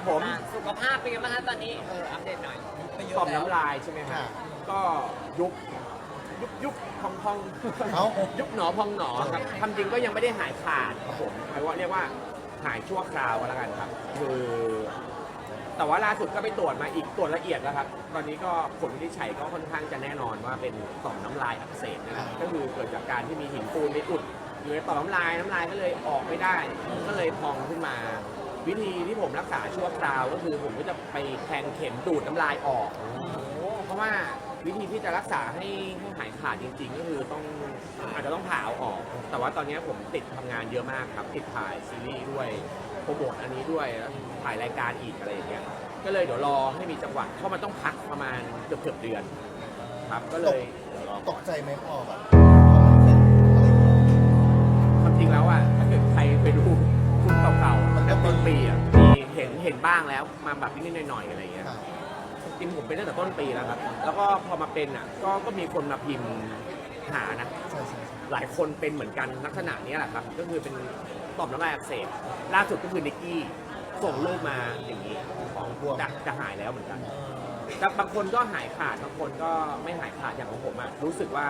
ครับผม อะสุขภาพเป็นไงบ้างคะตอนนี้ เออ อัปเดตหน่อยต่อมน้ำลายใช่ไหมครับค่ะก็ยุบยุบยุบพองพองเอ้า ยุบหนอพองหนอครับทำจริงก็ยังไม่ได้หายขาดครับผมหมายว่าเรียกว่าหายชั่วคราวก็แล้วกันครับ คือ แต่ว่าล่าสุดก็ไปตรวจมาอีกตรวจละเอียดแล้วครับ ตอนนี้ก็ผลวินิจฉัยก็ค่อนข้างจะแน่นอนว่าเป็นต่อมน้ำลายอักเสบนะครับก็คือเกิดจากการที่มีหินปูนไปอุดอยู่ในต่อมน้ำลายน้ำลายก็เลยออกไม่ได้ ก็เลยพองขึ้นมา วิธีที่ผมรักษาชั่วคราวก็คือผมก็จะไปแทงเข็มดูดน้ำลายออก เพราะว่าวิธีที่จะรักษาให้ให้หายขาดจริง ๆ ก็คือต้องอาจจะต้องผ่าเอาออก แต่ว่าตอนนี้ผมติดทำงานเยอะมากครับ ติดถ่ายซีรีส์ด้วยโปรโมทอันนี้ด้วยแล้วถ่ายรายการอีกอะไรอย่างเงี้ยก็เลยเดี๋ยวรอให้มีจังหวะเพราะมันต้องพักประมาณเกือบเกือบๆเดือน ครับก็เลยเดี๋ยวรอ ตกใจไหมพอแบบ ปีอะมีเห็นเห็นบ้างแล้วมาแบบนิดๆหน่อยๆอะไรอย่างเงี้ยค่ะจริงๆผมเป็นตั้งแต่ต้นปีแล้วครับ แล้วก็พอมาเป็นอะ ก็ก็มีคนมาพิมพ์หานะใช่ใช่หลายคนเป็นเหมือนกันลักษณะเนี้ยแหละครับ ก็คือเป็นต่อมน้ำลายอักเสบล่าสุดก็คือนิกกี้ส่งรูปมาอย่างนี้ของจะจะหายแล้วเหมือนกันแต่บางคนก็หายขาดบางคนก็ไม่หายขาดอย่างของผมอะรู้สึกว่า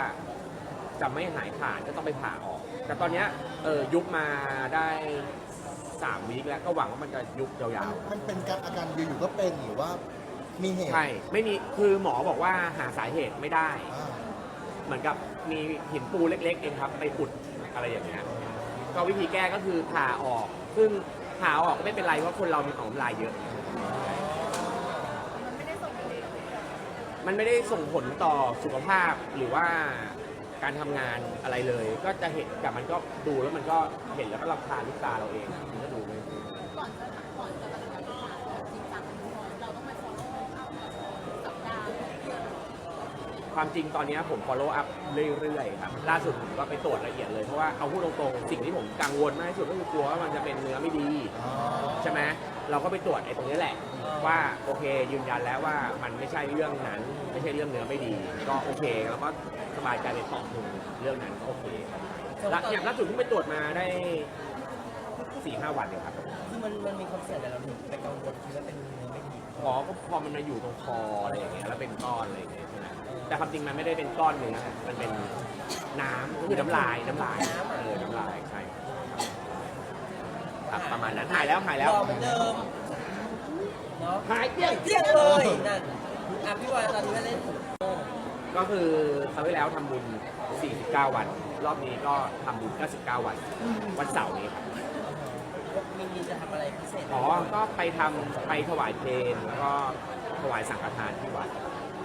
จะไม่หายขาดก็ต้องไปผ่าออก แต่ตอนเนี้ยเออยุบมาได้ สามวีคแล้วก็หวังว่ามันจะยุบยาวๆมันเป็นการอาการอยู่ๆก็เป็นหรือว่ามีเหตุใช่ไม่มีคือหมอบอกว่าหาสาเหตุไม่ได้ อ่าเหมือนกับมีหินปูเล็กๆเองครับไปอุดอะไรอย่างเงี้ยก็วิธีแก้ก็คือผ่าออก ซึ่งผ่าออกก็ไม่เป็นไรเพราะคนเรามีของน้ำลายเยอะ มันไม่ได้ส่งผลต่อสุขภาพหรือว่า การทำงานอะไรเลย ก็จะเห็นแต่มันก็ดูแล้วมันก็เห็นแล้วก็รำคาญลูกตาเราเองก็ดูไม่ ก่อนจะก่อนจะปฏิบัติการจ ความจริงตอนนี้ผม follow up เรื่อยๆครับล่าสุดผมก็ไปตรวจละเอียดเลย เพราะว่าเอาพูดตรงๆสิ่งที่ผมกังวลมากที่สุดก็คือกลัวว่ามันจะเป็นเนื้อไม่ดีอ๋อใช่ไหมเราก็ไปตรวจไอ้ตรงนี้แหละ ว่าโอเคยืนยันแล้วว่ามันไม่ใช่เรื่องนั้น ไม่ใช่เรื่องเนื้อไม่ดี ก็โอเคแล้วก็สบายใจไปต่อหนึ่งเรื่องนั้นก็โอเคแล้วอย่างล่าสุดเพิ่งไปตรวจมาได้สี่ห้าวันเองครับคือมันมันมีความเสี่ยงแต่เราถึงไปกังวลคิดว่าเป็นเนื้อไม่ดี พอก็พอมันมาอยู่ตรงคออะไรอย่างเงี้ยแล้วเป็นก้อนอะไรอย่างเงี้ยใช่ไหมแต่ความจริงมันไม่ได้เป็นก้อนเนื้อมันเป็นน้ำก็คือน้ำลายน้ำลายเออน้ำลายใช่ครับประมาณนั้นหายแล้วหายแล้วรอเหมือนเดิมเนาะหายเกลี้ยงเที่ยงเลยนั่นอะพี่วานตอนนี้ก็เล่นก็คือคราวที่แล้วทำบุญ 49 วัน รอบนี้ก็ทำบุญ 99 วัน วันเสาร์นี้ครับ มีมีจะทำอะไรพิเศษอ๋อ ก็ไปทำไปถวายเพลงแล้วก็ถวายสังฆทานที่วัด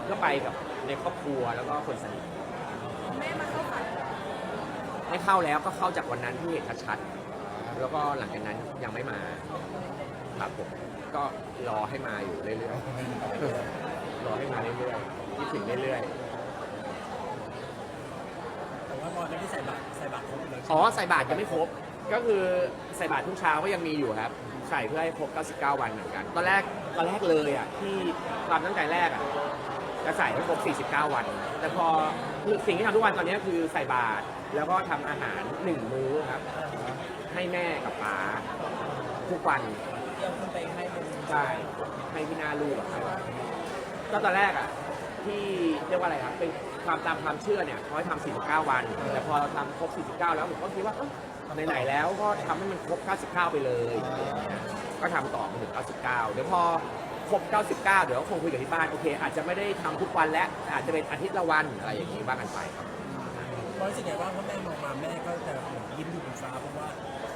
ก็ไปกับในครอบครัวแล้วก็คนสนิทแม่มาเข้าฝันให้เข้าแล้วก็เข้าจากวันนั้นที่เห็นชัดๆแล้วก็หลังจากนั้นยังไม่มาครับผมก็รอให้มาอยู่เรื่อยๆ รอให้มาเรื่อยๆคิดถึงเรื่อยๆแต่ว่าบอลไม่ได้ใส่บาตรใส่บาตรครบเลยอ๋อใส่บาตรยังไม่ครบ ก็คือใส่บาตรทุกเช้าก็ยังมีอยู่ครับ ใส่เพื่อให้ครบ 99 วันเหมือนกัน ตอนแรกตอนแรกเลยอะที่ความตั้งใจแรกอะจะใส่ให้ครบ 49 วัน แต่พอสิ่งที่ทำทุกวันตอนนี้คือใส่บาตรแล้วก็ทำอาหารหนึ่งมื้อครับ ให้แม่กับป้าทุกวันเดี๋ยวคุณไปให้เป็นใช่ให้พี่นาลูกอะครับก็ตอนแรกอะที่เรียกว่าอะไรครับเป็นความตามความเชื่อเนี่ยเขาให้ทำ49 วัน แต่พอเราทำครบ 49 แล้วผมก็คิดว่าเอ้ย ไหนๆแล้วก็ทำให้มันครบ 99 ไปเลยก็ทำต่อมาถึง99 เดี๋ยวพอครบ 99 เดี๋ยวก็คงคุยกับที่บ้าน โอเค อาจจะไม่ได้ทำทุกวันแล้วอาจจะเป็นอาทิตย์ละวันอะไรอย่างนี้ว่ากันไปครับบอลรู้สึกไงบ้างเพราะแม่มองมาแม่ก็จะเหมือนยิ้มอยู่บนฟ้าเพราะว่า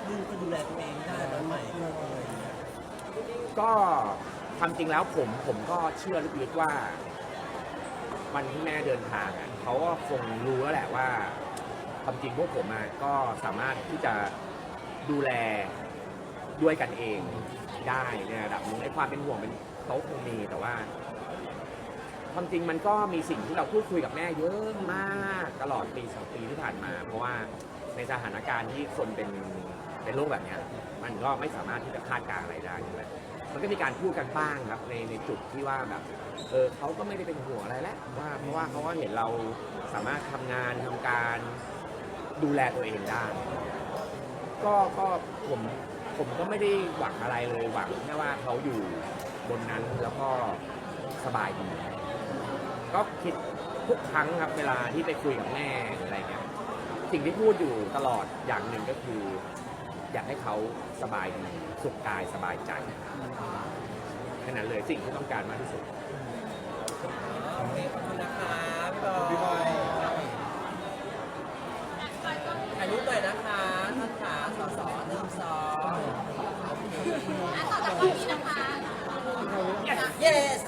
ลูกก็ดูแลตัวเองได้แล้วใหม่ก็อะไรอย่างเงี้ยก็ความจริงแล้วผมผมก็เชื่อลึกๆว่า วันที่แม่เดินทางอะเขาก็คงรู้แล้วแหละว่า ความจริงพวกผมอะก็สามารถที่จะดูแลด้วยกันเองได้ในระดับหนึงไอ้ความเป็นห่วงเป็นเขาคงมีแต่ว่า ความจริงมันก็มีสิ่งที่เราพูดคุยกับแม่เยอะมากตลอดปีสองปีที่ผ่านมา เพราะว่าในสถานการณ์ที่คนเป็นเป็นโรคแบบเนี้ยมันก็ไม่สามารถที่จะคาดการณ์อะไรได้ใช่ไหมมันก็มีการพูดกันบ้างครับในในจุดที่ว่าแบบเออเขาก็ไม่ได้เป็นห่วงอะไรแล้วว่าเพราะว่าเขาก็เห็นเราสามารถทำงานทำการ ดูแลตัวเองได้ ก็ก็ผมผมก็ไม่ได้หวังอะไรเลยหวังแค่ว่าเขาอยู่บนนั้นแล้วก็สบายดีก็คิดทุกครั้งครับเวลาที่ไปคุยกับแม่หรืออะไรเงี้ยสิ่งที่พูดอยู่ตลอดอย่างหนึ่งก็คือ อยากให้เขาสบายดีสุขกายสบายใจแค่นั้นเลยสิ่งที่ต้องการมากที่สุด โอเคขอบคุณนะคะพี่บอย พี่บอย ถ่ายรูปหน่อยนะคะท่านขาสอสอหนึ่งสอง อะต่อจากกล้องนี้นะคะ yes